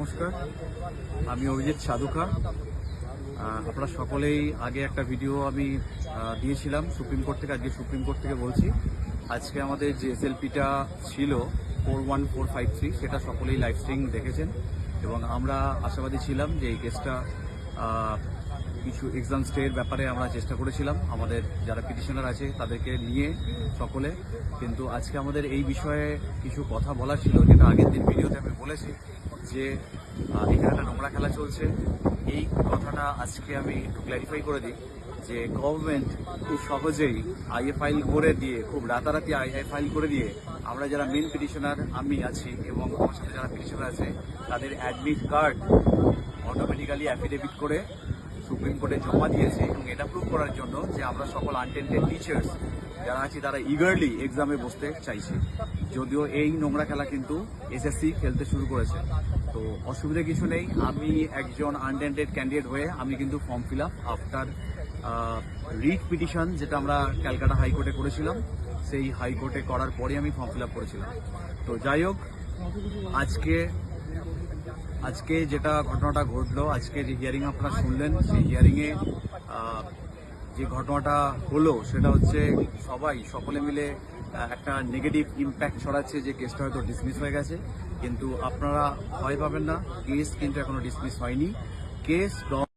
নমস্কার। আমি অভিজিৎ সাধুকা আপনারা সকলেই আগে একটা ভিডিও আমি দিয়েছিলাম, সুপ্রিম কোর্ট থেকে, আজকে সুপ্রিম কোর্ট থেকে বলছি। আজকে আমাদের যে এসএলপিটা ছিল four one four five three সেটা সকলেই লাইভ স্ট্রিং দেখেছেন। এবং আমরা আশাবাদী ছিলাম যে এই কেসটা কিছু এক্সাম স্টের ব্যাপারে আমরা চেষ্টা করেছিলাম। আমাদের যারা পিটিশনার আছে, তাদেরকে নিয়ে সকলে। কিন্তু আজকে আমাদের এই বিষয়ে কিছু কথা বলা ছিল, যেটা আগের দিন ভিডিওতে আমি বলেছি। যে এখানে একটা নোংরা খেলা চলছে। এই কথাটা আজকে আমি একটু ক্ল্যারিফাই করে দিই যে গভর্নমেন্ট খুব সহজেই আইএ ফাইল করে দিয়ে, খুব রাতারাতি আইএ ফাইল করে দিয়ে, আমরা যারা মেন পিটিশনার আমি আছি এবং আমার সাথে যারা পিটিশনার আছে, তাদের অ্যাডমিট কার্ড অটোমেটিক্যালি অ্যাফিডেভিট করে সুপ্রিম কোর্টে জমা দিয়েছে এবং এটা প্রুভ করার জন্য যে আমরা সকল আনটেন্টেড টিচার্স যারা আছি তারা ইগারলি এক্সামে বসতে চাইছে। যদিও এই নোংরা খেলা কিন্তু এসএসসি খেলতে শুরু করেছে। তো অসুবিধা কিছু নেই। আমি একজন আনটেন্ডেড ক্যান্ডিডেট হয়ে আমি কিন্তু form fill up after writ petition যেটা আমরা ক্যালকাটা হাইকোর্টে করেছিলাম। সেই হাইকোর্টে করার পরে আমি ফর্ম ফিল আপ করেছিলাম। তো যাই হোক, আজকে আজকে যেটা ঘটনাটা ঘটলো, আজকে যে হিয়ারিং আপনারা শুনলেন, সেই হিয়ারিংয়ে যে ঘটনাটা হলো, সেটা হচ্ছে সবাই, সকলে মিলে একটা নেগেটিভ ইম্প্যাক্ট ছড়াচ্ছে যে কেসটা হয়তো ডিসমিস হয়ে গেছে। কিন্তু আপনারা ভয় পাবেন না কেস কিন্তু এখনও ডিসমিস হয়নি। কেস